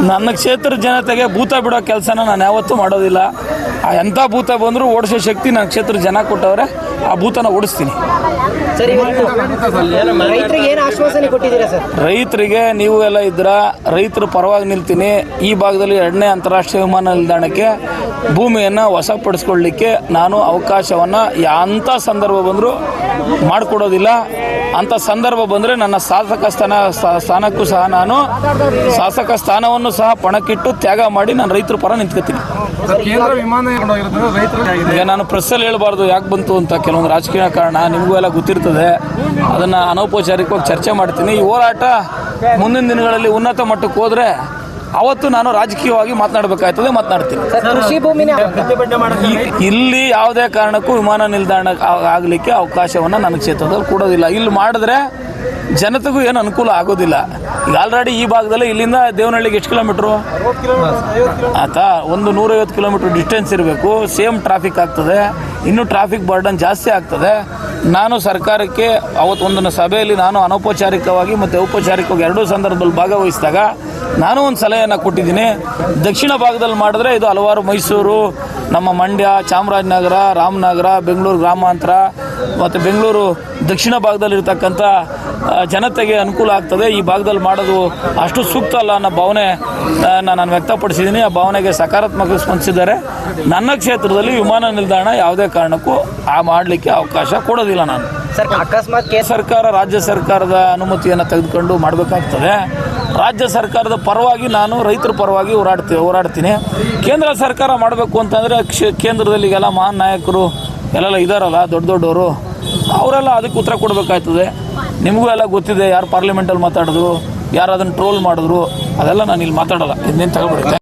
ನನ್ನ ಕ್ಷೇತ್ರ ಜನತೆಗೆ ಭೂತ ಬಿಡೋ ಕೆಲಸನ ನಾನು ಯಾವತ್ತೂ ಮಾಡೋದಿಲ್ಲ. ಎಂಥ ಭೂತ ಬಂದರೂ ಓಡಿಸೋ ಶಕ್ತಿ ನನ್ನ ಕ್ಷೇತ್ರ ಜನ ಕೊಟ್ಟವ್ರೆ. ಆ ಭೂತನ ಓಡಿಸ್ತೀನಿ. ರೈತರಿಗೆ ಏನು ಆಶ್ವಾಸನೆ ಕೊಟ್ಟಿದ್ದೀರಾ ಸರ್? ರೈತರಿಗೆ ನೀವು ಎಲ್ಲ ಇದ್ರ ರೈತರು ಪರವಾಗಿ ನಿಲ್ತೀನಿ. ಈ ಭಾಗದಲ್ಲಿ ಎರಡನೇ ಅಂತಾರಾಷ್ಟ್ರೀಯ ವಿಮಾನ ನಿಲ್ದಾಣಕ್ಕೆ ಭೂಮಿಯನ್ನು ವಶಪಡಿಸ್ಕೊಳ್ಳಿಕ್ಕೆ ನಾನು ಅವಕಾಶವನ್ನು ಅಂಥ ಸಂದರ್ಭ ಬಂದರೂ ಮಾಡಿಕೊಡೋದಿಲ್ಲ. ಅಂಥ ಸಂದರ್ಭ ಬಂದರೆ ನನ್ನ ಶಾಸಕ ಸ್ಥಾನ ಸ್ಥಾನಕ್ಕೂ ಸಹ ನಾನು ಶಾಸಕ ಸ್ಥಾನವನ್ನು ಸಹ ಪಣಕ್ಕಿಟ್ಟು ತ್ಯಾಗ ಮಾಡಿ ನಾನು ರೈತರ ಪರ ನಿಂತ್ಕೊತೀನಿ. ಈಗ ನಾನು ಪ್ರೆಸ್ಸಲ್ಲಿ ಹೇಳಬಾರ್ದು ಯಾಕೆ ಬಂತು ಅಂತ ಕೆಲವೊಂದು ರಾಜಕೀಯ ಕಾರಣ ನಿಮಗೂ ಎಲ್ಲ ಗೊತ್ತಿರ್ತದೆ. ಅದನ್ನು ಅನೌಪಚಾರಿಕವಾಗಿ ಚರ್ಚೆ ಮಾಡ್ತೀನಿ. ಈ ಹೋರಾಟ ಮುಂದಿನ ದಿನಗಳಲ್ಲಿ ಉನ್ನತ ಮಟ್ಟಕ್ಕೆ ಹೋದರೆ ಅವತ್ತು ನಾನು ರಾಜಕೀಯವಾಗಿ ಮಾತನಾಡಬೇಕಾಗ್ತದೆ ಮಾತನಾಡ್ತೀನಿ. ಕೃಷಿ ಭೂಮಿನ ಈ- ಇಲ್ಲಿ ಯಾವುದೇ ಕಾರಣಕ್ಕೂ ವಿಮಾನ ನಿಲ್ದಾಣ ಆಗಲಿಕ್ಕೆ ಅವಕಾಶವನ್ನು ನನ್ನ ಕ್ಷೇತ್ರದಲ್ಲಿ ಕೊಡೋದಿಲ್ಲ. ಇಲ್ಲಿ ಮಾಡಿದ್ರೆ ಜನತೆಗೂ ಏನು ಅನುಕೂಲ ಆಗೋದಿಲ್ಲ. ಈಗ ಆಲ್ರೆಡಿ ಈ ಭಾಗದಲ್ಲಿ ಇಲ್ಲಿಂದ ದೇವನಹಳ್ಳಿಗೆ ಎಷ್ಟು ಕಿಲೋಮೀಟ್ರು ಆತ ಒಂದು ನೂರೈವತ್ತು ಕಿಲೋಮೀಟ್ರ್ ಡಿಸ್ಟೆನ್ಸ್ ಇರಬೇಕು. ಸೇಮ್ ಟ್ರಾಫಿಕ್ ಆಗ್ತದೆ. ಇನ್ನೂ ಟ್ರಾಫಿಕ್ ಬರ್ಡನ್ ಜಾಸ್ತಿ ಆಗ್ತದೆ. ನಾನು ಸರ್ಕಾರಕ್ಕೆ ಅವತ್ತೊಂದನ್ನು ಸಭೆಯಲ್ಲಿ ನಾನು ಅನೌಪಚಾರಿಕವಾಗಿ ಮತ್ತು ಔಪಚಾರಿಕವಾಗಿ ಎರಡೂ ಸಂದರ್ಭದಲ್ಲಿ ಭಾಗವಹಿಸಿದಾಗ ನಾನು ಒಂದು ಸಲಹೆಯನ್ನು ಕೊಟ್ಟಿದ್ದೀನಿ. ದಕ್ಷಿಣ ಭಾಗದಲ್ಲಿ ಮಾಡಿದ್ರೆ ಇದು ಹಲವಾರು ಮೈಸೂರು, ನಮ್ಮ ಮಂಡ್ಯ, ಚಾಮರಾಜನಗರ, ರಾಮನಗರ, ಬೆಂಗಳೂರು ಗ್ರಾಮಾಂತರ ಮತ್ತು ಬೆಂಗಳೂರು ದಕ್ಷಿಣ ಭಾಗದಲ್ಲಿರ್ತಕ್ಕಂಥ ಜನತೆಗೆ ಅನುಕೂಲ ಆಗ್ತದೆ. ಈ ಭಾಗದಲ್ಲಿ ಮಾಡೋದು ಅಷ್ಟು ಸೂಕ್ತ ಅಲ್ಲ ಅನ್ನೋ ಭಾವನೆ ನಾನು ವ್ಯಕ್ತಪಡಿಸಿದ್ದೀನಿ. ಆ ಭಾವನೆಗೆ ಸಕಾರಾತ್ಮಕ ಸ್ಪಂದಿಸಿದ್ದಾರೆ ನನ್ನ ಕ್ಷೇತ್ರದಲ್ಲಿ ವಿಮಾನ ನಿಲ್ದಾಣ ಯಾವುದೇ ಕಾರಣಕ್ಕೂ ಆ ಮಾಡಲಿಕ್ಕೆ ಅವಕಾಶ ಕೊಡೋದಿಲ್ಲ ನಾನು. ಸರ್, ಅಕಸ್ಮಾತ್ ಕೆ ಸರ್ಕಾರ, ರಾಜ್ಯ ಸರ್ಕಾರದ ಅನುಮತಿಯನ್ನು ತೆಗೆದುಕೊಂಡು ಮಾಡಬೇಕಾಗ್ತದೆ. ರಾಜ್ಯ ಸರ್ಕಾರದ ಪರವಾಗಿ ನಾನು ರೈತರ ಪರವಾಗಿ ಹೋರಾಡ್ತೀನಿ ಹೋರಾಡ್ತೀನಿ. ಕೇಂದ್ರ ಸರ್ಕಾರ ಮಾಡಬೇಕು ಅಂತಂದರೆ ಕ್ಷೇ, ಕೇಂದ್ರದಲ್ಲಿ ಈಗೆಲ್ಲ ಮಹಾನ್ ನಾಯಕರು ಎಲ್ಲೆಲ್ಲ ಇದ್ದಾರಲ್ಲ ದೊಡ್ಡ ದೊಡ್ಡವರು, ಅವರೆಲ್ಲ ಅದಕ್ಕೆ ಉತ್ತರ ಕೊಡಬೇಕಾಯ್ತದೆ. ನಿಮಗೂ ಎಲ್ಲ ಗೊತ್ತಿದೆ, ಯಾರು ಪಾರ್ಲಿಮೆಂಟಲ್ಲಿ ಮಾತಾಡಿದ್ರು, ಯಾರು ಅದನ್ನು ಟ್ರೋಲ್ ಮಾಡಿದ್ರು, ಅದೆಲ್ಲ ನಾನು ಇಲ್ಲಿ ಮಾತಾಡಲ್ಲ ಇದನ್ನೇನು ತಗೊಬಿಡುತ್ತೆ